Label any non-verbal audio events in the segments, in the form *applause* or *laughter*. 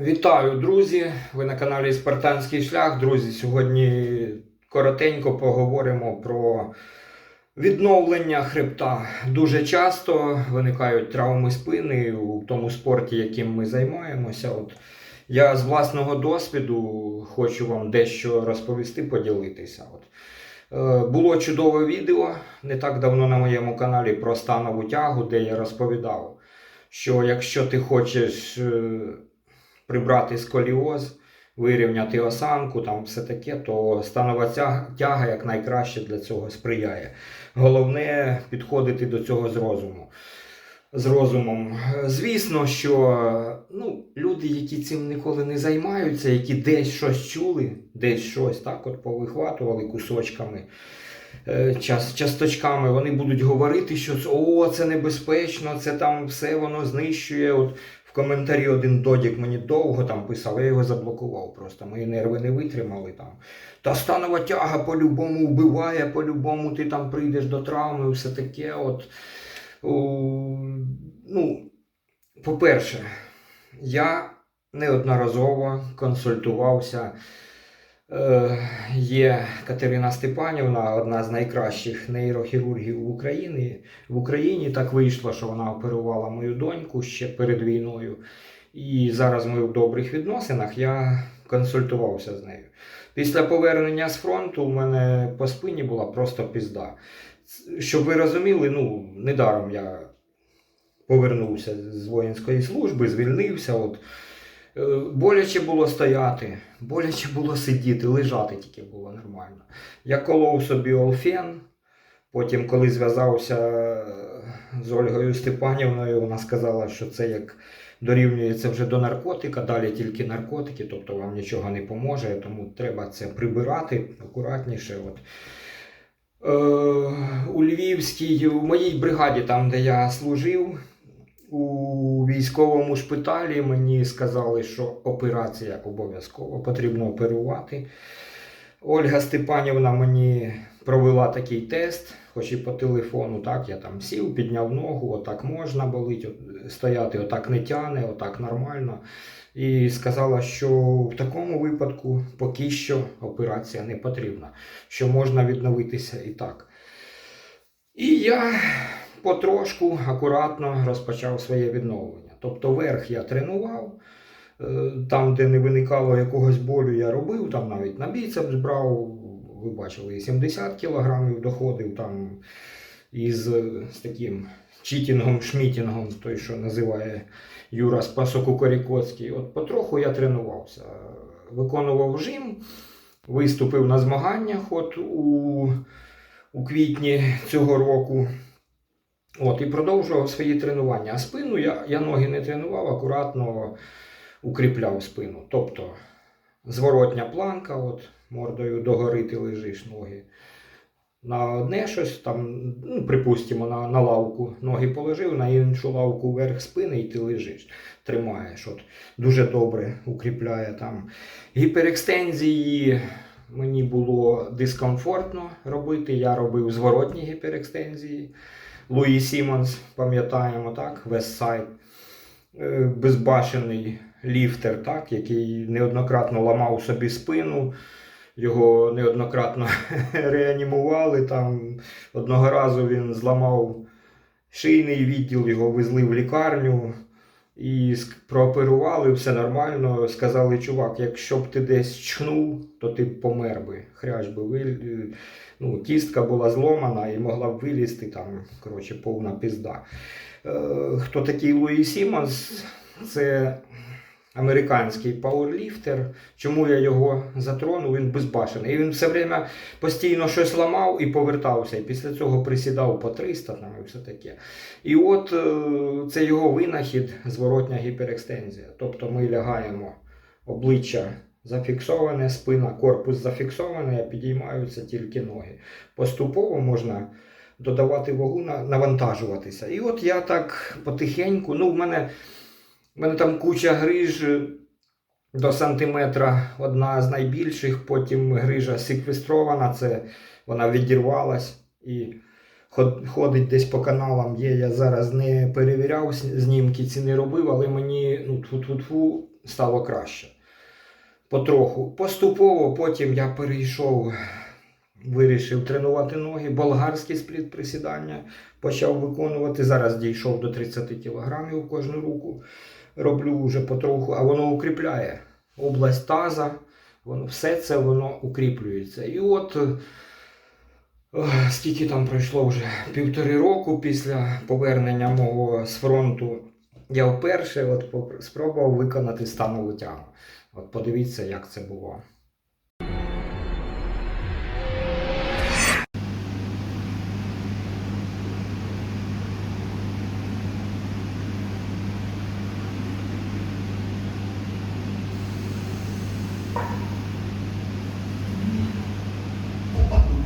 Вітаю, друзі! Ви на каналі Спартанський шлях. Друзі, сьогодні коротенько поговоримо про відновлення хребта. Дуже часто виникають травми спини у тому спорті, яким ми займаємося. От я з власного досвіду хочу вам дещо розповісти, поділитися. От. Е, Було чудове відео не так давно на моєму каналі про станову тягу, де я розповідав, що якщо ти хочеш е, прибрати сколіоз, вирівняти осанку, там все таке, то станова тяга, як найкраще для цього сприяє. Головне підходити до цього з розуму. З розумом. Звісно, що ну, люди, які цим ніколи не займаються, які десь щось чули, десь щось так от повихватували кусочками, е, час, часточками, вони будуть говорити, що о, це небезпечно, це там все воно знищує. От в коментарі один додік мені довго там писав, я його заблокував просто. Мої нерви не витримали там. Та станова тяга по-любому вбиває, по-любому ти там прийдеш до травми, все таке. От, у, ну, по-перше, я неодноразово консультувався. Е, є Катерина Степанівна, одна з найкращих нейрохірургів в Україні. В Україні так вийшло, що вона оперувала мою доньку ще перед війною. І зараз ми в добрих відносинах. Я консультувався з нею. Після повернення з фронту у мене по спині була просто пізда. Щоб ви розуміли, ну, недаром я повернувся з воїнської служби, звільнився. От. Е, Боляче було стояти, боляче було сидіти, лежати тільки було нормально. Я колов собі олфен, потім, коли зв'язався е, з Ольгою Степанівною, вона сказала, що це як дорівнюється вже до наркотика, далі тільки наркотики, тобто вам нічого не поможе, тому треба це прибирати акуратніше. От. Е, у Львівській, у моїй бригаді, там, де я служив, у військовому шпиталі мені сказали, що операція обов'язково потрібно оперувати. Ольга Степанівна мені провела такий тест, хоч і по телефону, так, я там сів, підняв ногу, отак можна болить, стояти, отак не тяне, отак нормально. І сказала, що в такому випадку поки що операція не потрібна, що можна відновитися і так. І я потрошку акуратно розпочав своє відновлення. Тобто верх я тренував, е, там, де не виникало якогось болю, я робив, там навіть на біцепс брав, ви бачили, і 70 кілограмів доходив там із е, з таким читінгом, шмітінгом, той, що називає Юра Спасокукорікоцький. От потроху я тренувався, виконував жим, виступив на змаганнях от у, у квітні цього року. От, і продовжував свої тренування. А спину я, я ноги не тренував, акуратно укріпляв спину. Тобто зворотня планка, от, мордою догори ти лежиш ноги. На одне щось, там, ну, припустимо, на, на лавку ноги положив, на іншу лавку вверх спини і ти лежиш, тримаєш. От, дуже добре укріпляє там. Гіперекстензії мені було дискомфортно робити. Я робив зворотні гіперекстензії. Луї Сімонс, пам'ятаємо, так, Вестсайд, безбашений ліфтер, так, який неоднократно ламав собі спину, його неоднократно *laughs* реанімували. Там. Одного разу він зламав шийний відділ, його везли в лікарню і прооперували, все нормально. Сказали, чувак, якщо б ти десь чхнув, то ти б помер би, Хряч би ви, ну, кістка була зломана і могла б вилізти там, коротше, повна пізда. Е, Хто такий Луї Сімонс? Це американський пауерліфтер. Чому я його затронув? Він безбашений. І він все время постійно щось ламав і повертався. І після цього присідав по 300 там, і все таке. І от е, це його винахід, зворотня гіперекстензія. Тобто ми лягаємо обличчя зафіксоване, спина, корпус зафіксований, а підіймаються тільки ноги. Поступово можна додавати вагу, навантажуватися. І от я так потихеньку, ну, в мене, в мене там куча гриж е, до сантиметра, одна з найбільших, потім грижа секвестрована, це вона відірвалась і ходить десь по каналам є. Я зараз не перевіряв знімки, ці не робив, але мені ну, тфу-тфу-тфу, стало краще. Потроху. Поступово потім я перейшов, вирішив тренувати ноги, болгарські спліт присідання почав виконувати. Зараз дійшов до 30 кг кожну руку. Роблю вже потроху, а воно укріпляє область таза, воно, все це воно укріплюється. І от Скільки там пройшло вже півтори року після повернення мого з фронту. Я вперше от спробував виконати станову тягу. От подивіться, як це було.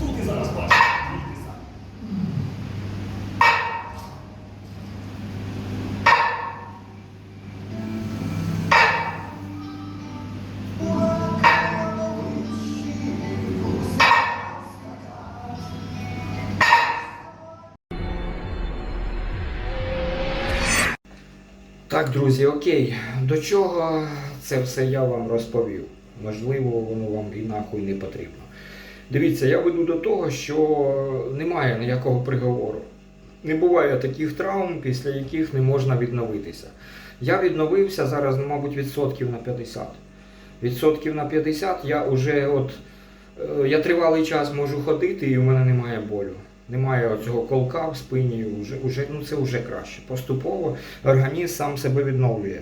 Тут ти зараз бачиш. Так, друзі, окей. До чого це все я вам розповів? Можливо, воно вам і нахуй не потрібно. Дивіться, я веду до того, що немає ніякого приговору. Не буває таких травм, після яких не можна відновитися. Я відновився зараз, ну, мабуть, відсотків на 50. Відсотків на 50 я вже от. е, Я тривалий час можу ходити і в мене немає болю. Немає цього колка в спині, вже, вже, ну це вже краще. Поступово організм сам себе відновлює.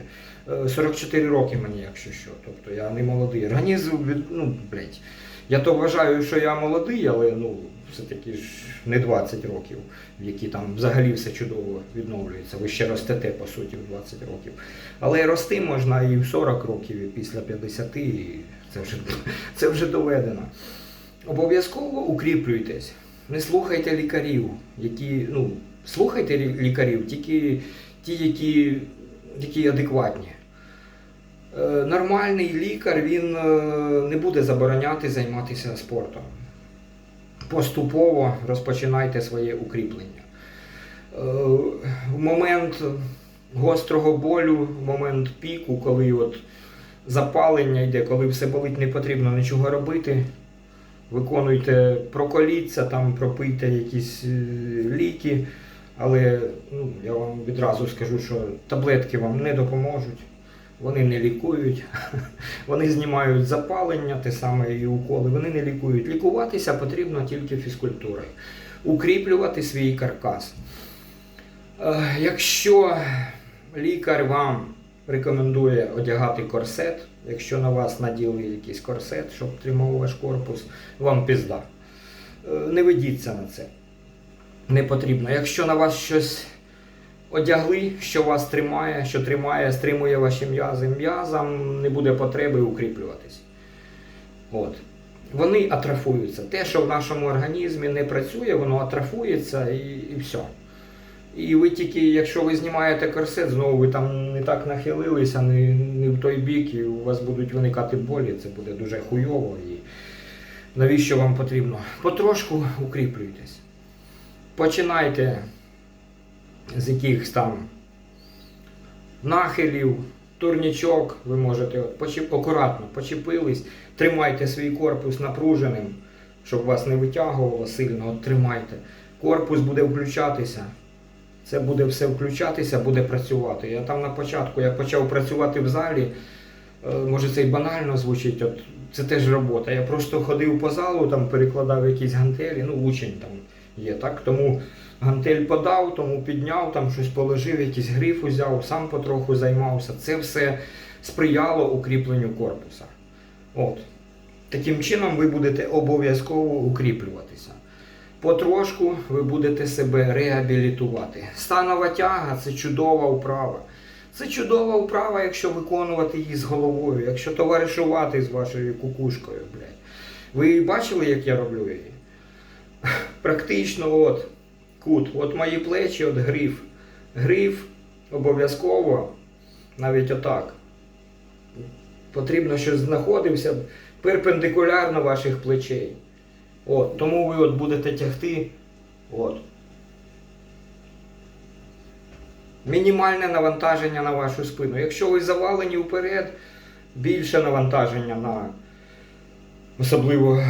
Е, 44 роки мені, якщо що. Тобто я не молодий. Організм ну, блядь, я то вважаю, що я молодий, але ну, все-таки ж не 20 років, в які там взагалі все чудово відновлюється. Ви ще ростете, по суті, в 20 років. Але рости можна і в 40 років, і після 50, і це вже, *laughs* це вже доведено. Обов'язково укріплюйтесь. Не слухайте лікарів, які, ну, слухайте лі- лікарів, тільки ті, які, які адекватні. Е, Нормальний лікар він е, не буде забороняти займатися спортом. Поступово розпочинайте своє укріплення. Е, В момент гострого болю, в момент піку, коли от запалення йде, коли все болить, не потрібно нічого робити. Виконуйте, проколіться, там, пропийте якісь ліки, але ну, я вам відразу скажу, що таблетки вам не допоможуть, вони не лікують, *laughs* вони знімають запалення, те саме і уколи, вони не лікують. Лікуватися потрібно тільки фізкультурою, укріплювати свій каркас. Е, Якщо лікар вам рекомендує одягати корсет, якщо на вас наділи якийсь корсет, щоб тримав ваш корпус, вам пізда. Е, Не ведіться на це. Не потрібно. Якщо на вас щось одягли, що вас тримає, що тримає, стримує ваші м'язи, м'язам не буде потреби укріплюватись. От. Вони атрофуються. Те, що в нашому організмі не працює, воно атрофується і, і все. І ви тільки, якщо ви знімаєте корсет, знову ви там не так нахилилися, не, не в той бік, і у вас будуть виникати болі, це буде дуже хуйово. І навіщо вам потрібно? Потрошку укріплюйтесь. Починайте з якихось там нахилів, турнічок, ви можете почіп, акуратно почепились, тримайте свій корпус напруженим, щоб вас не витягувало сильно, от тримайте. Корпус буде включатися. Це буде все включатися, буде працювати. Я там на початку, як почав працювати в залі, е, може це й банально звучить, от це теж робота. Я просто ходив по залу, там перекладав якісь гантелі, ну учень там є, так? Тому гантель подав, тому підняв, там щось положив, якийсь гриф узяв, сам потроху займався. Це все сприяло укріпленню корпуса. От. Таким чином ви будете обов'язково укріплюватися. Потрошку ви будете себе реабілітувати. Станова тяга це чудова вправа. Це чудова вправа, якщо виконувати її з головою, якщо товаришувати з вашою кукушкою, блядь. Ви бачили, як я роблю її? Практично от кут, от мої плечі, от гриф. Гриф обов'язково, навіть отак. Потрібно, щоб знаходився перпендикулярно ваших плечей. От, тому ви от будете тягти. От. Мінімальне навантаження на вашу спину. Якщо ви завалені вперед, більше навантаження на особливо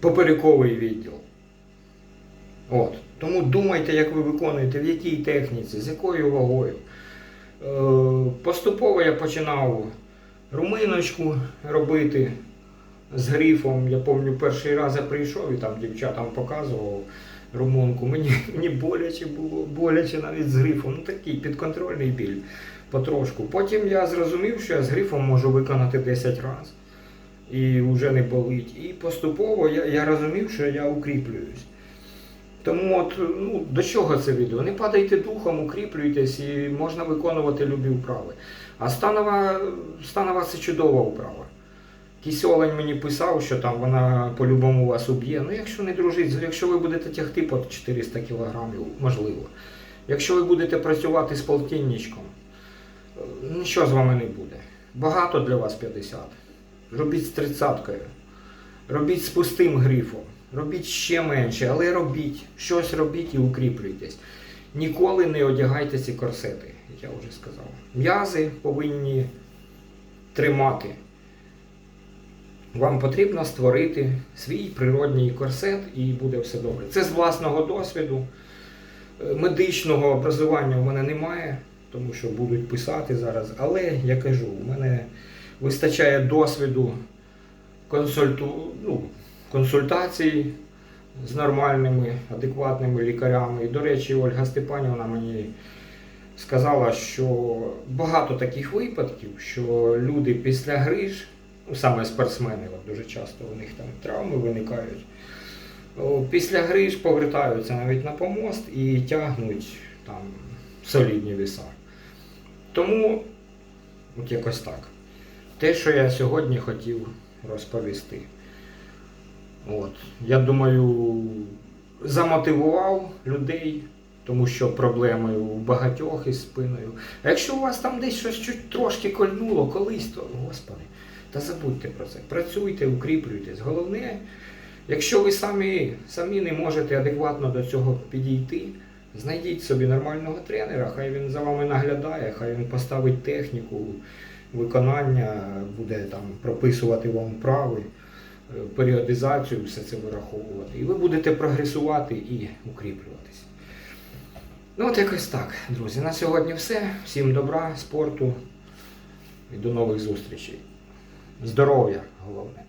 поперековий відділ. От. Тому думайте, як ви виконуєте, в якій техніці, з якою вагою. Е, Поступово я починав руминочку робити з грифом. Я пам'ятаю, перший раз я прийшов і там дівчатам показував румунку. Мені, мені боляче було, боляче навіть з грифом. Ну такий підконтрольний біль потрошку. Потім я зрозумів, що я з грифом можу виконати 10 разів. І вже не болить. І поступово я, я розумів, що я укріплююсь. Тому от, ну, до чого це відео? Не падайте духом, укріплюйтесь і можна виконувати любі вправи. А станова, станова це чудова вправа. Кісьолень мені писав, що там вона по-любому вас уб'є. Ну, якщо не дружить, якщо ви будете тягти по 400 кілограмів, можливо. Якщо ви будете працювати з полтинничком, е, нічого з вами не буде. Багато для вас 50. Робіть з тридцяткою. Робіть з пустим грифом. Робіть ще менше, але робіть. Щось робіть і укріплюйтесь. Ніколи не одягайте ці корсети, як я вже сказав. М'язи повинні тримати. Вам потрібно створити свій природній корсет і буде все добре. Це з власного досвіду. Е, Медичного образування в мене немає, тому що будуть писати зараз. Але я кажу, у мене вистачає досвіду консульту, ну, консультацій з нормальними, адекватними лікарями. І, до речі, Ольга Степанівна мені сказала, що багато таких випадків, що люди після гриж, ну саме спортсмени, дуже часто у них там травми виникають. Після гриж повертаються навіть на помост і тягнуть там солідні віса. Тому от якось так. Те, що я сьогодні хотів розповісти. От. Я думаю, замотивував людей, тому що проблеми у багатьох із спиною. А якщо у вас там десь щось чуть трошки кольнуло колись, то господи, та забудьте про це. Працюйте, укріплюйтесь. Головне, якщо ви самі, самі не можете адекватно до цього підійти, знайдіть собі нормального тренера, хай він за вами наглядає, хай він поставить техніку виконання, буде там прописувати вам вправи періодизацію, все це вираховувати. І ви будете прогресувати і укріплюватися. Ну, от якось так, друзі. На сьогодні все. Всім добра, спорту і до нових зустрічей. Здоров'я головне.